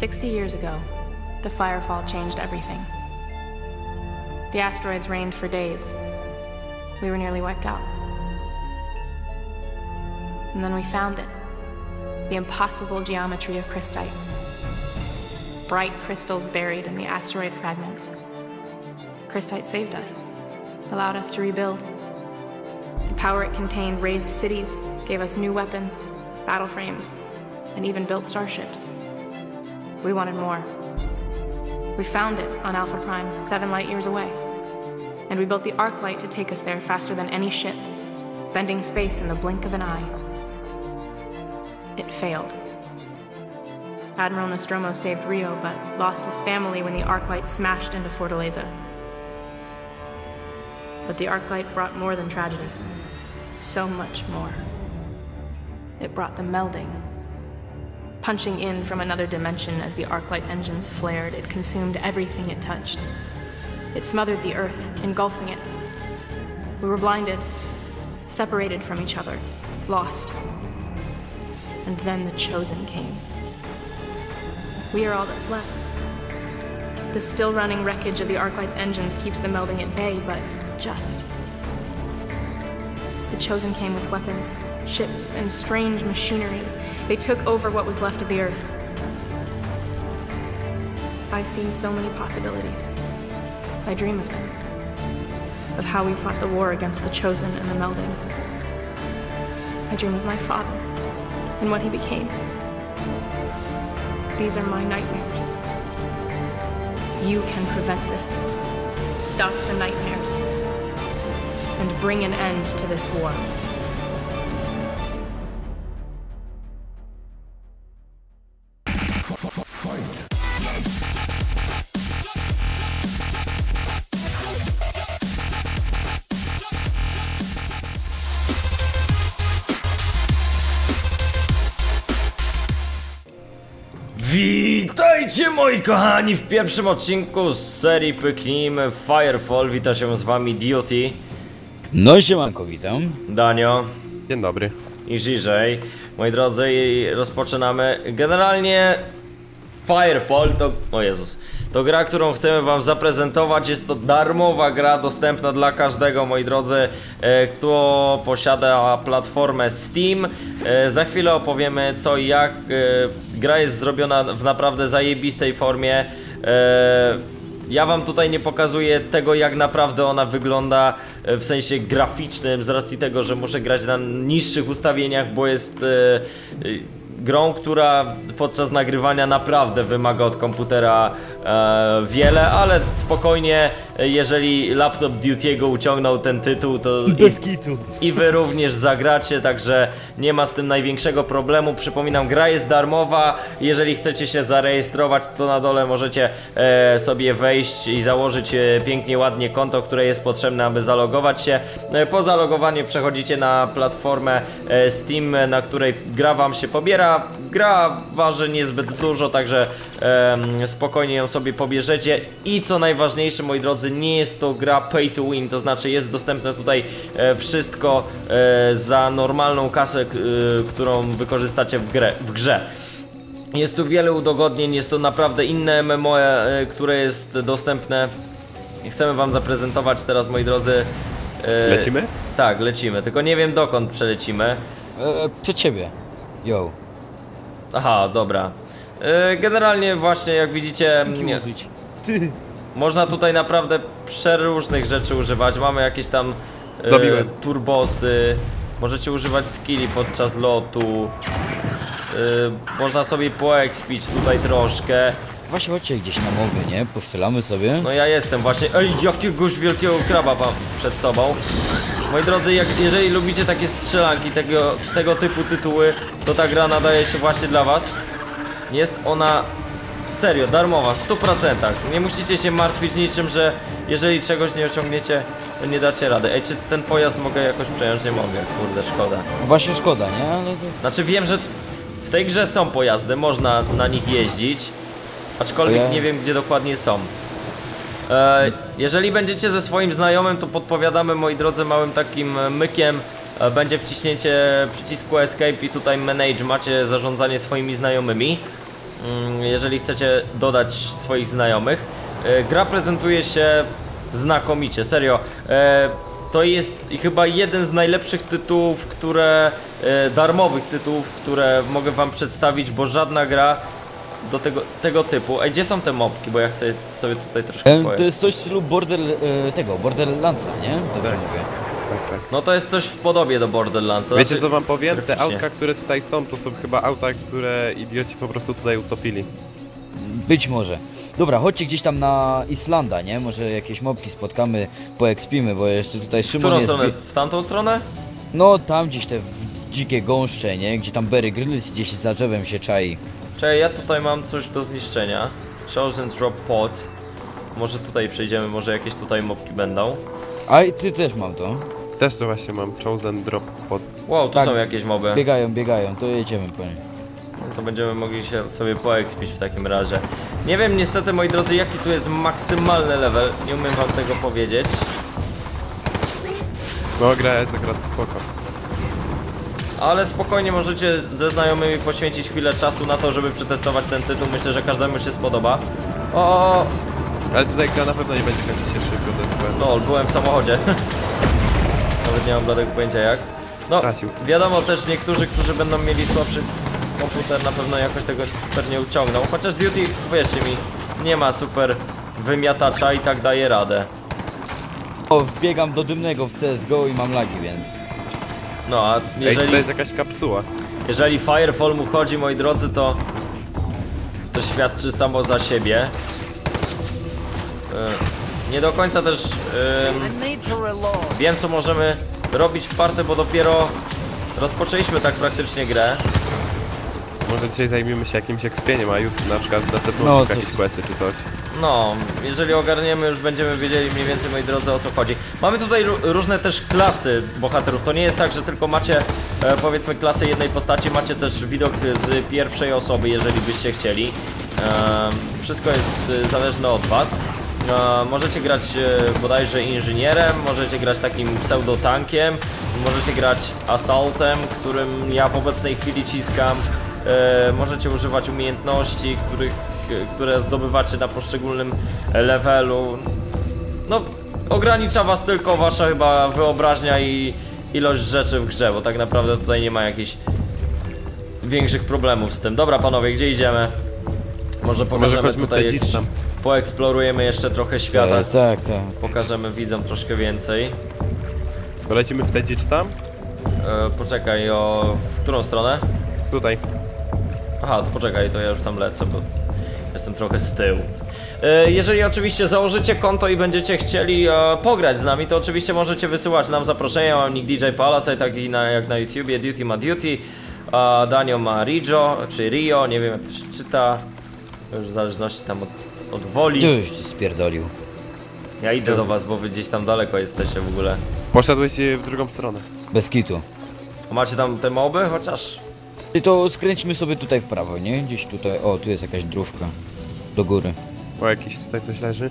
Sixty years ago, the firefall changed everything. The asteroids rained for days. We were nearly wiped out. And then we found it the impossible geometry of crystite. Bright crystals buried in the asteroid fragments. Crystite saved us, allowed us to rebuild. The power it contained raised cities, gave us new weapons, battle frames, and even built starships. We wanted more. We found it on Alpha Prime, seven light years away. And we built the arc light to take us there faster than any ship, bending space in the blink of an eye. It failed. Admiral Nostromo saved Rio, but lost his family when the arc light smashed into Fortaleza. But the arc light brought more than tragedy. So much more. It brought the melding Punching in from another dimension as the arclight engines flared, it consumed everything it touched. It smothered the earth, engulfing it. We were blinded, separated from each other, lost. And then the Chosen came. We are all that's left. The still running wreckage of the Arclight's engines keeps the melding at bay, but just. The Chosen came with weapons, ships, and strange machinery. They took over what was left of the Earth. I've seen so many possibilities. I dream of them. Of how we fought the war against the Chosen and the melding. I dream of my father and what he became. These are my nightmares. You can prevent this. Stop the nightmares. And bring an end to this war. Witajcie moi kochani w pierwszym odcinku z serii Pyknijmy Firefall. Wita się z wami DOT, No i siemanko, witam. Danio Dzień dobry. i Żyżej. Moi drodzy, rozpoczynamy. Generalnie Firefall to... o Jezus. To gra, którą chcemy wam zaprezentować. Jest to darmowa gra, dostępna dla każdego, moi drodzy, e, kto posiada platformę Steam. E, za chwilę opowiemy co i jak. E, gra jest zrobiona w naprawdę zajebistej formie. Ja wam tutaj nie pokazuję tego, jak naprawdę ona wygląda e, w sensie graficznym, z racji tego, że muszę grać na niższych ustawieniach, bo jest e, e, grą, która podczas nagrywania naprawdę wymaga od komputera e, wiele, ale spokojnie, jeżeli laptop Duty'ego uciągnął ten tytuł, to i, i wy również zagracie, także nie ma z tym największego problemu. Przypominam, gra jest darmowa. Jeżeli chcecie się zarejestrować, to na dole możecie e, sobie wejść i założyć e, pięknie, ładnie konto, które jest potrzebne, aby zalogować się. E, po zalogowaniu przechodzicie na platformę e, Steam, na której gra wam się pobiera. Gra waży niezbyt dużo, także em, spokojnie ją sobie pobierzecie. I co najważniejsze, moi drodzy, nie jest to gra pay to win, to znaczy jest dostępne tutaj e, wszystko e, za normalną kasę, e, którą wykorzystacie w, grę, w grze. Jest tu wiele udogodnień, jest to naprawdę inne MMO, e, które jest dostępne. Chcemy wam zaprezentować teraz, moi drodzy. e, Lecimy? Tak, lecimy, tylko nie wiem dokąd przelecimy. E, przed ciebie. Yo. Aha, dobra. E, Generalnie właśnie jak widzicie nie. Ty. można tutaj naprawdę przeróżnych rzeczy używać. Mamy jakieś tam e, turbosy, możecie używać skilli podczas lotu. E, można sobie poekspić tutaj troszkę. Właśnie chodźcie gdzieś na mowy, nie? Poszczelamy sobie. No ja jestem właśnie. Ej, jakiegoś wielkiego kraba mam przed sobą. Moi drodzy, jak, jeżeli lubicie takie strzelanki, tego, tego typu tytuły, to ta gra nadaje się właśnie dla was. Jest ona serio, darmowa, w 100%. Nie musicie się martwić niczym, że jeżeli czegoś nie osiągniecie, to nie dacie rady. Ej, czy ten pojazd mogę jakoś przejąć? Nie mogę, kurde, szkoda. Właśnie szkoda, nie? Ale to... Znaczy wiem, że w tej grze są pojazdy, można na nich jeździć, aczkolwiek Ja- nie wiem gdzie dokładnie są. E, jeżeli będziecie ze swoim znajomym, to podpowiadamy moi drodzy małym takim e, mykiem. E, będzie wciśnięcie przycisku escape i tutaj manage, macie zarządzanie swoimi znajomymi. mm, jeżeli chcecie dodać swoich znajomych. Gra prezentuje się znakomicie, serio. To jest chyba jeden z najlepszych tytułów, które. darmowych tytułów, które mogę wam przedstawić, bo żadna gra do tego, tego typu. Ej, gdzie są te mopki? Bo ja chcę sobie tutaj troszkę Em, To jest coś w stylu Border... E, tego, Borderlandsa, nie? Dobrze Tak. mówię. Tak, tak. No to jest coś w podobie do Borderlands. Wiecie Znaczy- co wam powiem? Te autka, które tutaj są, to są chyba auta, które idioci po prostu tutaj utopili. Być może. Dobra, chodźcie gdzieś tam na Islanda, nie? Może jakieś mopki spotkamy, poekspimy, bo jeszcze tutaj W Szymon którą jest... stronę? W tamtą stronę? No, tam gdzieś te w dzikie gąszcze, nie? Gdzie tam Berry Grylls gdzieś za drzewem się czai. Czekaj, ja tutaj mam coś do zniszczenia. Chosen Drop Pod. Może tutaj przejdziemy, może jakieś tutaj mopki będą. A i ty też mam to. Też to właśnie mam Chosen Drop pod. Wow, tu Tak. są jakieś moby. Biegają, biegają, to jedziemy po nie. No to będziemy mogli się sobie poekspić w takim razie. Nie wiem niestety, moi drodzy, jaki tu jest maksymalny level. Nie umiem wam tego powiedzieć. No gra jest akurat spoko. Ale spokojnie możecie ze znajomymi poświęcić chwilę czasu na to, żeby przetestować ten tytuł. Myślę, że każdemu się spodoba. O, Ale tutaj gra na pewno nie będzie kończyć się szybko, to jest pewne. No, byłem w samochodzie. Nawet nie mam bladego pojęcia jak. No, Tracił. wiadomo też niektórzy, którzy będą mieli słabszy komputer na pewno jakoś tego super nie uciągną. Chociaż Duty, uwierzcie mi, nie ma super wymiatacza i tak daje radę. O, wbiegam do dymnego w CSGO i mam lagi, więc... No, a Ej, jeżeli, tutaj jest jakaś kapsuła. jeżeli Firefall mu chodzi, moi drodzy, to to świadczy samo za siebie. E, Nie do końca też em, wiem, co możemy robić w party, bo dopiero rozpoczęliśmy tak praktycznie grę. Może dzisiaj zajmiemy się jakimś ekspieniem, a jutro na przykład następną No, no, jakieś questy czy coś. No, jeżeli ogarniemy, już będziemy wiedzieli mniej więcej, moi drodzy, o co chodzi. Mamy tutaj ró- różne też klasy bohaterów. To nie jest tak, że tylko macie, e, powiedzmy, klasę jednej postaci, macie też widok z pierwszej osoby, jeżeli byście chcieli. Em, wszystko jest e, zależne od Was. E, możecie grać e, bodajże inżynierem, możecie grać takim pseudotankiem, możecie grać assaultem, którym ja w obecnej chwili ciskam. E, możecie używać umiejętności, których, e, które zdobywacie na poszczególnym levelu. No, ogranicza was tylko wasza chyba wyobraźnia i ilość rzeczy w grze, bo tak naprawdę tutaj nie ma jakichś większych problemów z tym. Dobra panowie, gdzie idziemy? Może pokażemy w tutaj tam. poeksplorujemy jeszcze trochę świata. E, tak, tak. Pokażemy widzom troszkę więcej. Lecimy w te dzicz tam? E, poczekaj, o... w którą stronę? Tutaj. Aha, to poczekaj, to ja już tam lecę, bo jestem trochę z tyłu. E, Jeżeli oczywiście założycie konto i będziecie chcieli e, pograć z nami, to oczywiście możecie wysyłać nam zaproszenia. Mam nick DJ Palace, tak i na, jak na YouTubie, Duty ma Duty, a Danio ma Rijo, czy Rio, nie wiem jak to się czyta. Już w zależności tam od, od woli. Już spierdolił. Ja idę do was, bo wy gdzieś tam daleko jesteście w ogóle. Poszedłeś e, w drugą stronę. Bez kitu. A macie tam te moby chociaż? I to skręćmy sobie tutaj w prawo, nie? Gdzieś tutaj... O, tu jest jakaś dróżka. Do góry. O, jakiś tutaj coś leży.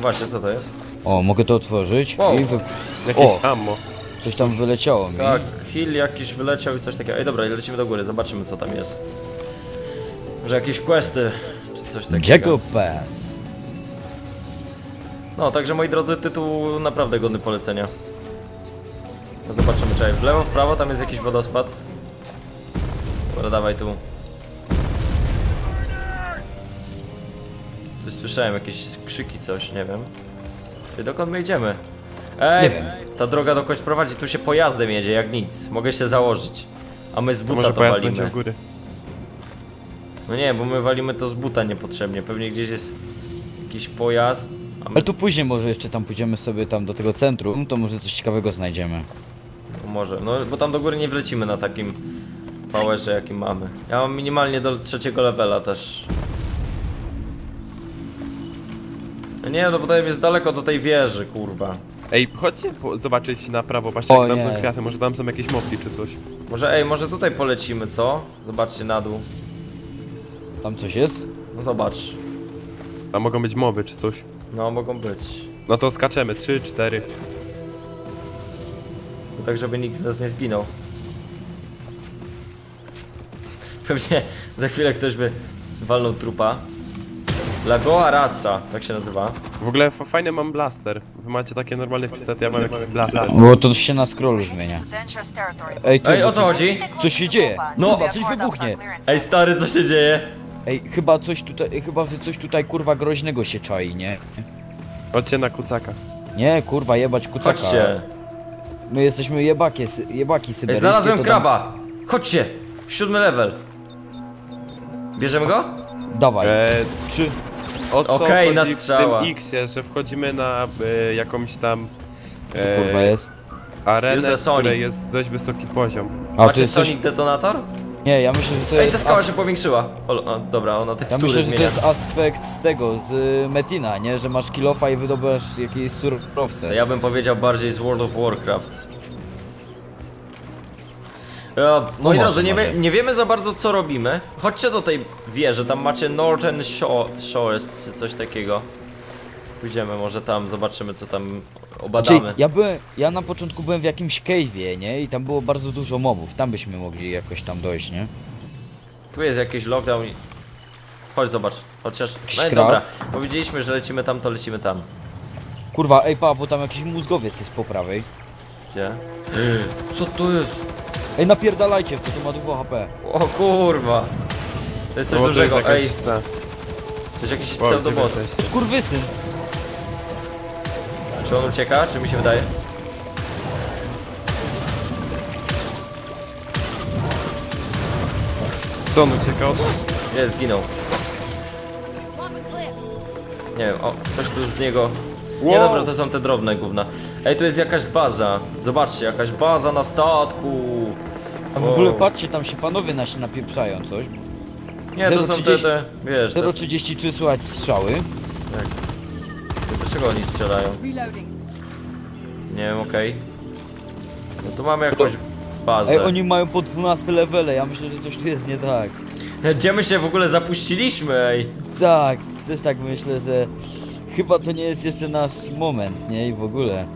Właśnie, co to jest? O, mogę to otworzyć Wow. i wy... Jakieś O. ammo. coś tam wyleciało mi. Tak, hill jakiś wyleciał i coś takiego. Ej, dobra, lecimy do góry, zobaczymy co tam jest. Może jakieś questy, czy coś takiego. Jacob Pass. No, także moi drodzy, tytuł naprawdę godny polecenia. Zobaczymy, czekaj, w lewo, w prawo, tam jest jakiś wodospad. Dobra, dawaj tu. Coś słyszałem, jakieś krzyki, coś, nie wiem. Ty, dokąd my idziemy? Ej, Nie wiem. ta droga dokądś prowadzi, tu się pojazdem jedzie, jak nic. Mogę się założyć. A my z To buta to pojazd walimy. góry. No nie, bo my walimy to z buta niepotrzebnie. Pewnie gdzieś jest jakiś pojazd. A my Ale tu później może jeszcze tam pójdziemy sobie tam do tego centrum, to może coś ciekawego znajdziemy. No Może, no bo tam do góry nie wlecimy na takim powerze jaki mamy. Ja mam minimalnie do trzeciego levela też. No nie, no bo tam jest daleko do tej wieży, kurwa. Ej, chodźcie po- zobaczyć na prawo, patrzcie O jak tam nie. są kwiaty, może tam są jakieś mopki czy coś. Może, ej, może tutaj polecimy, co? Zobaczcie na dół. Tam coś jest? No zobacz. A mogą być moby czy coś. No, mogą być. No to skaczemy, 3, 4. No tak, żeby nikt z nas nie zginął. Pewnie za chwilę ktoś by walnął trupa. Lagoa Rasa, tak się nazywa. W ogóle fajny mam blaster. Wy macie takie normalne pistolety, ja mam jakiś blaster. Bo to się na scrollu zmienia. Ej, ty, Ej, o co chodzi? Co się dzieje? No. Kurwa, coś wybuchnie. Ej, stary, co się dzieje? Ej, chyba coś tutaj, chyba że coś tutaj kurwa groźnego się czai, nie? Chodźcie na kucaka. Nie, kurwa, jebać kucaka. Chodźcie. My jesteśmy jebakie, sy- jebaki Ej, syberyjskie. znalazłem to tam- kraba. Chodźcie. Siódmy level. Bierzemy go? Dawaj. E, Trzy. o co Okej, chodzi na w strzała. tym X-ie, że wchodzimy na e, jakąś tam Co to kurwa jest? arenę, User w Sonic. której jest dość wysoki poziom. A, Macie jest coś... Sonic Detonator? Nie, ja myślę, że to Ej, jest... ta skała as- się powiększyła. O, o, dobra, ona Ja tekstury myślę, że to zmienia. jest aspekt z tego, z y, Metina, nie? Że masz kilofa i wydobywasz jakieś surowce. Ja bym powiedział bardziej z World of Warcraft. Moi może, drodzy, nie, wie, nie wiemy za bardzo co robimy. Chodźcie do tej wieży, tam macie Northern Shore, Shores czy coś takiego. Pójdziemy może tam, zobaczymy co tam obadamy. ja byłem, ja na początku byłem w jakimś cave'ie, nie? I tam było bardzo dużo mobów, tam byśmy mogli jakoś tam dojść, nie? Tu jest jakiś lockdown i... Chodź zobacz, chociaż... No i dobra, powiedzieliśmy, że lecimy tam, to lecimy tam. Kurwa, ej pa, bo tam jakiś mózgowiec jest po prawej. Gdzie? Co to jest? Ej, napierdalajcie, to to ma dużo HP. O kurwa! To jest coś bo to jest dużego, jakaś- ej, ta. to jest jakiś gdzie jesteście? Skurwysyn! Czy on ucieka, czy mi się wydaje? Co on uciekał? Nie, zginął. Nie wiem, o, coś tu z niego... Nie, Wow. dobra, to są te drobne gówna. Ej, tu jest jakaś baza. Zobaczcie, jakaś baza na statku. A w Wow. ogóle patrzcie, tam się panowie nasi napieprzają coś. Nie, to są te, 0,30 te, wiesz, te, 033 słychać strzały. dlaczego oni strzelają? Nie wiem, okej. No tu mamy jakąś bazę. Ej, oni mają po 12 levele, ja myślę, że coś tu jest nie tak. Gdzie my się w ogóle zapuściliśmy, ej? Tak, też tak myślę, że chyba to nie jest jeszcze nasz moment, nie? I w ogóle.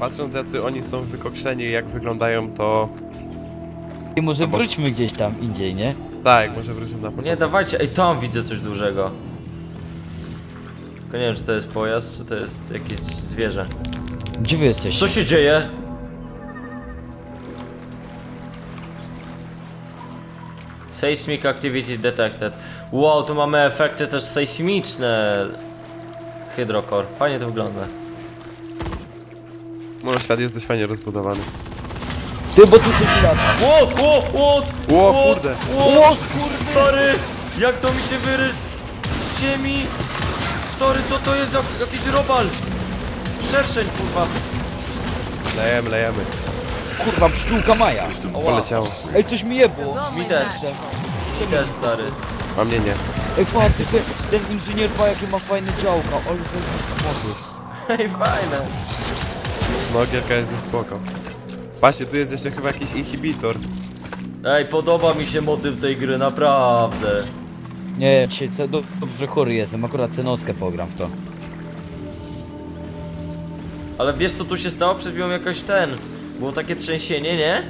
Patrząc jacy oni są wykokszeni i jak wyglądają, to... I może Albo- wróćmy gdzieś tam indziej, nie? Tak, może wrócimy na początek. Nie, dawajcie, ej, tam widzę coś dużego. Tylko nie wiem, czy to jest pojazd, czy to jest jakieś zwierzę. Gdzie wy jesteście? Co się dzieje? Seismic activity detected. Wow, tu mamy efekty też sejsmiczne. Hydrocore. Fajnie to wygląda. No, świat jest dość fajnie rozbudowany. Ty, bo tu coś lata. Ło, ło, ło, Ło, ło, kurde. Ło, stary! Jak to mi się wyry... z ziemi? Stary, co to jest? Jak, jakiś robal? Szerszeń, kurwa. Lejemy, lejemy. Kurwa, pszczółka Maja. Poleciało. Ej, coś mi jebło. Mi też. Mi też, stary. A mnie nie. Ej, pan, ty, ten, ten inżynier ma jakie ma fajne działka. Ale sobie. Ej, fajne. No, gierka jest spoko. Patrzcie, tu jest jeszcze chyba jakiś inhibitor. Ej, podoba mi się motyw tej gry, naprawdę. Nie, dzisiaj ce- do, dobrze chory jestem, akurat cenowskę pogram w to. Ale wiesz co tu się stało? Przed chwilą jakoś ten... Było takie trzęsienie, nie?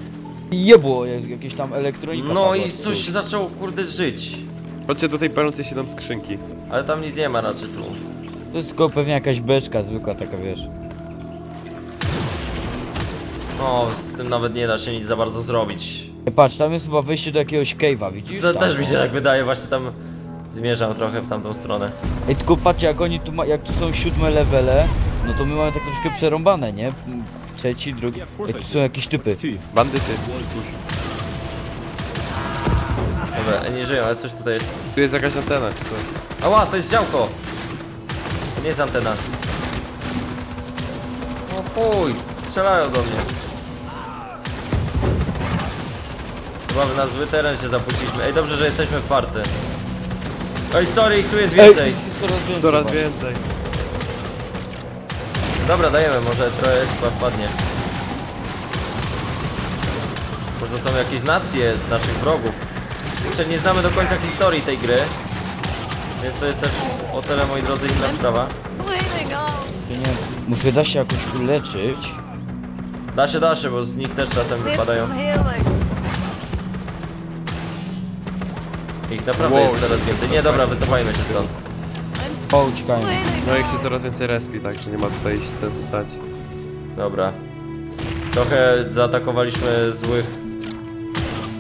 I jebło jak- jakieś tam elektronika. No padła i z coś tyłu. zaczęło, kurde, żyć. Chodźcie do tej palącej się tam skrzynki. Ale tam nic nie ma raczej tu. To jest tylko pewnie jakaś beczka zwykła taka, wiesz. No, z tym nawet nie da się nic za bardzo zrobić. Patrz, tam jest chyba wejście do jakiegoś cave'a, widzisz? To Tam, też mi się o. tak wydaje, właśnie tam zmierzam trochę w tamtą stronę. Ej, tylko patrzcie, jak oni tu ma, jak tu są siódme levele, no to my mamy tak troszkę przerąbane, nie? Trzeci, drugi. Ej, tu są jakieś typy. Bandyty. Dobra, nie żyją, ale coś tutaj jest. Tu jest jakaś antena czy coś. Ała, to jest działko! To nie jest antena. O chuj, strzelają do mnie. Chyba w nazwy teren się zapuściliśmy. Ej, dobrze, że jesteśmy w party. Ej, story, ich tu jest więcej. Ej, coraz więcej. Coraz chyba. więcej. Dobra, dajemy, może trochę expa wpadnie. Może to są jakieś nacje naszych wrogów. Jeszcze nie znamy do końca historii tej gry. Więc to jest też o tyle, moi drodzy, inna sprawa. Ja Nie, muszę da się jakoś uleczyć. Da się, da się, bo z nich też czasem wypadają. Ich naprawdę Wow, jest coraz więcej. Nie, dobra, wycofajmy się stąd. O, uciekają. No ich się coraz więcej respi, także nie ma tutaj sensu stać. Dobra. Trochę zaatakowaliśmy złych...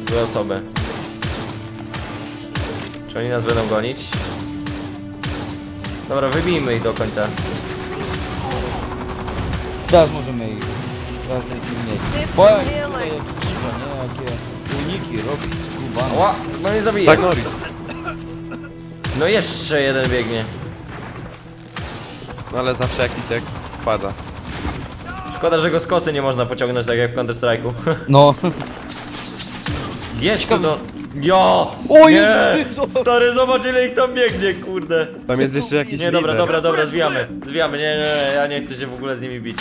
złe osoby. Czy oni nas będą gonić? Dobra, wybijmy ich do końca. Teraz możemy ich. Teraz jest im mniej. Bo nie? Jakie uniki robi skubany. Ła! No nie zabiję. Tak, Norris. No jeszcze jeden biegnie. No ale zawsze jakiś jak wpada. Szkoda, że go z kosy nie można pociągnąć tak jak w Counter Strike'u. No. Jeszcze no. Jo! O nie! Stary, zobacz ile ich tam biegnie, kurde. Tam jest jeszcze jakiś Nie, dobra, lider. dobra, dobra, zwijamy. Zwijamy, nie, nie, nie, ja nie chcę się w ogóle z nimi bić.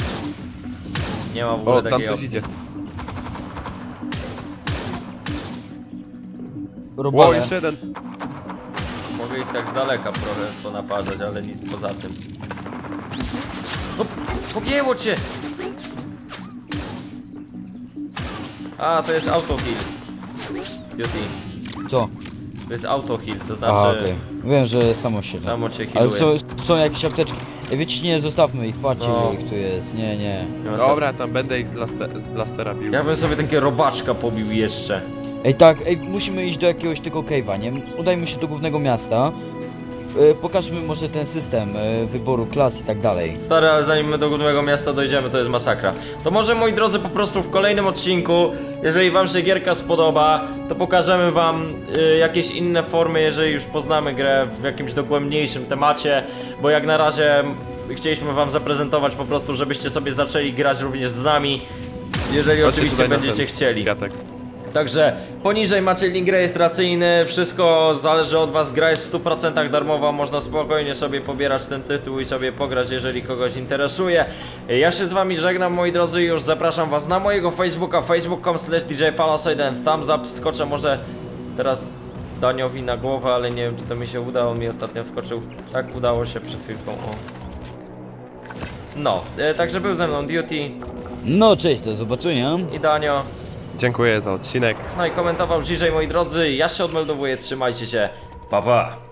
Nie ma w ogóle O, tam takiej coś opcji. idzie. Robale. jeszcze jeden. Mogę iść tak z daleka trochę ponaparzać, ale nic poza tym. No, pogięło cię! A, to jest auto heal. Duty. Co? To jest auto heal, to A, znaczy okej. Wiem, że samo się. samo cię Ale healuje. są, są jakieś apteczki. Wiecie, nie, zostawmy ich, patrzcie No. ich tu jest. Nie, nie. Dobra, tam będę ich z, blaste, z blastera bił. Ja bym sobie takie robaczka pobił jeszcze. Ej, tak, ej, musimy iść do jakiegoś tego cave'a, nie? Udajmy się do głównego miasta. E, pokażmy może ten system e, wyboru klas i tak dalej. Stary, ale zanim my do głównego miasta dojdziemy, to jest masakra. To może, moi drodzy, po prostu w kolejnym odcinku, jeżeli wam się gierka spodoba, to pokażemy wam y, jakieś inne formy, jeżeli już poznamy grę w jakimś dogłębniejszym temacie, bo jak na razie chcieliśmy wam zaprezentować po prostu, żebyście sobie zaczęli grać również z nami, jeżeli Chodźcie oczywiście tutaj na będziecie ten chcieli. Kwiatek. Także poniżej macie link rejestracyjny, wszystko zależy od was, gra jest w 100% darmowa, można spokojnie sobie pobierać ten tytuł i sobie pograć, jeżeli kogoś interesuje. Ja się z wami żegnam moi drodzy i już zapraszam was na mojego Facebooka, facebook.com slash djpalaside and thumbs up, skoczę może teraz Daniowi na głowę, ale nie wiem czy to mi się uda, on mi ostatnio wskoczył, tak udało się przed chwilką, o. No, e, także był ze mną Duty No, cześć, do zobaczenia. i Danio. Dziękuję za odcinek. No i komentował bliżej moi drodzy. Ja się odmeldowuję, trzymajcie się. Pa pa.